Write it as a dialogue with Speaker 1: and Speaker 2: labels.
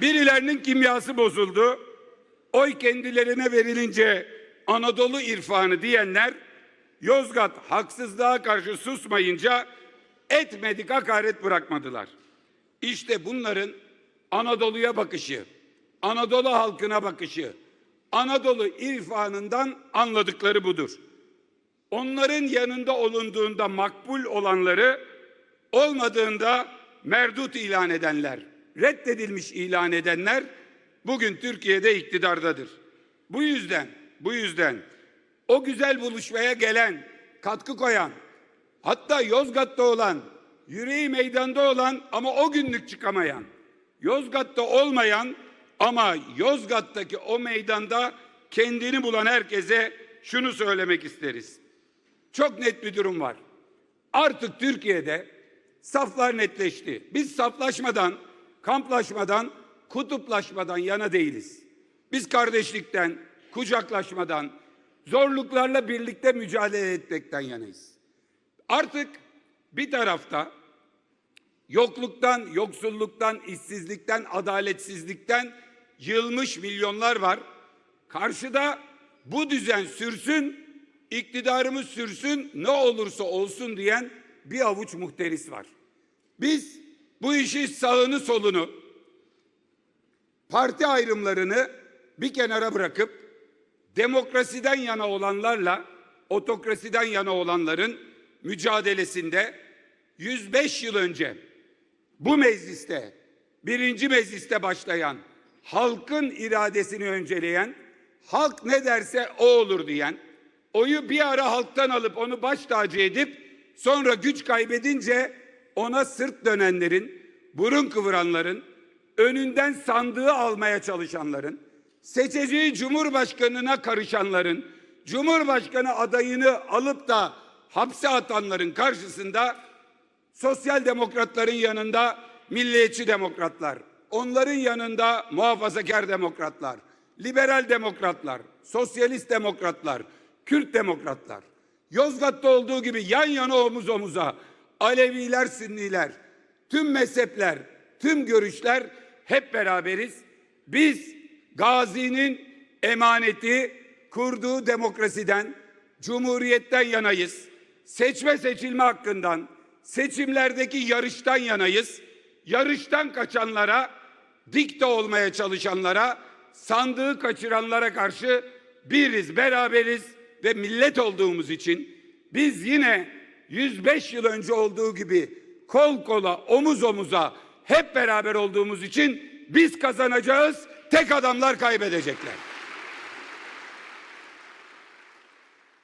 Speaker 1: Birilerinin kimyası bozuldu. Oy kendilerine verilince Anadolu irfanı diyenler Yozgat haksızlığa karşı susmayınca etmedik hakaret bırakmadılar. İşte bunların Anadolu'ya bakışı, Anadolu halkına bakışı, Anadolu irfanından anladıkları budur. Onların yanında olunduğunda makbul olanları olmadığında merdut ilan edenler, reddedilmiş ilan edenler bugün Türkiye'de iktidardadır. Bu yüzden, bu yüzden o güzel buluşmaya gelen, katkı koyan, hatta Yozgat'ta olan, yüreği meydanda olan ama o günlük çıkamayan, Yozgat'ta olmayan ama Yozgat'taki o meydanda kendini bulan herkese şunu söylemek isteriz. Çok net bir durum var. Artık Türkiye'de saflar netleşti. Biz saflaşmadan, kamplaşmadan, kutuplaşmadan yana değiliz. Biz kardeşlikten, kucaklaşmadan, zorluklarla birlikte mücadele etmekten yanayız. Artık bir tarafta yokluktan, yoksulluktan, işsizlikten, adaletsizlikten yılmış milyonlar var. Karşıda bu düzen sürsün, iktidarımız sürsün, ne olursa olsun diyen bir avuç muhteris var. Biz bu işi sağını solunu, parti ayrımlarını bir kenara bırakıp demokrasiden yana olanlarla otokrasiden yana olanların mücadelesinde 105 yıl önce bu mecliste birinci mecliste başlayan halkın iradesini önceleyen halk ne derse o olur diyen oyu bir ara halktan alıp onu baş tacı edip sonra güç kaybedince ona sırt dönenlerin burun kıvıranların önünden sandığı almaya çalışanların seçeceği cumhurbaşkanına karışanların cumhurbaşkanı adayını alıp da hapse atanların karşısında sosyal demokratların yanında milliyetçi demokratlar, onların yanında muhafazakar demokratlar, liberal demokratlar, sosyalist demokratlar, Kürt demokratlar. Yozgat'ta olduğu gibi yan yana omuz omuza Aleviler, Sünniler, tüm mezhepler, tüm görüşler hep beraberiz. Biz Gazi'nin emaneti kurduğu demokrasiden, cumhuriyetten yanayız. Seçme seçilme hakkından, seçimlerdeki yarıştan yanayız. Yarıştan kaçanlara, dikte olmaya çalışanlara, sandığı kaçıranlara karşı biriz, beraberiz ve millet olduğumuz için biz yine 105 yıl önce olduğu gibi kol kola, omuz omuza hep beraber olduğumuz için biz kazanacağız, tek adamlar kaybedecekler.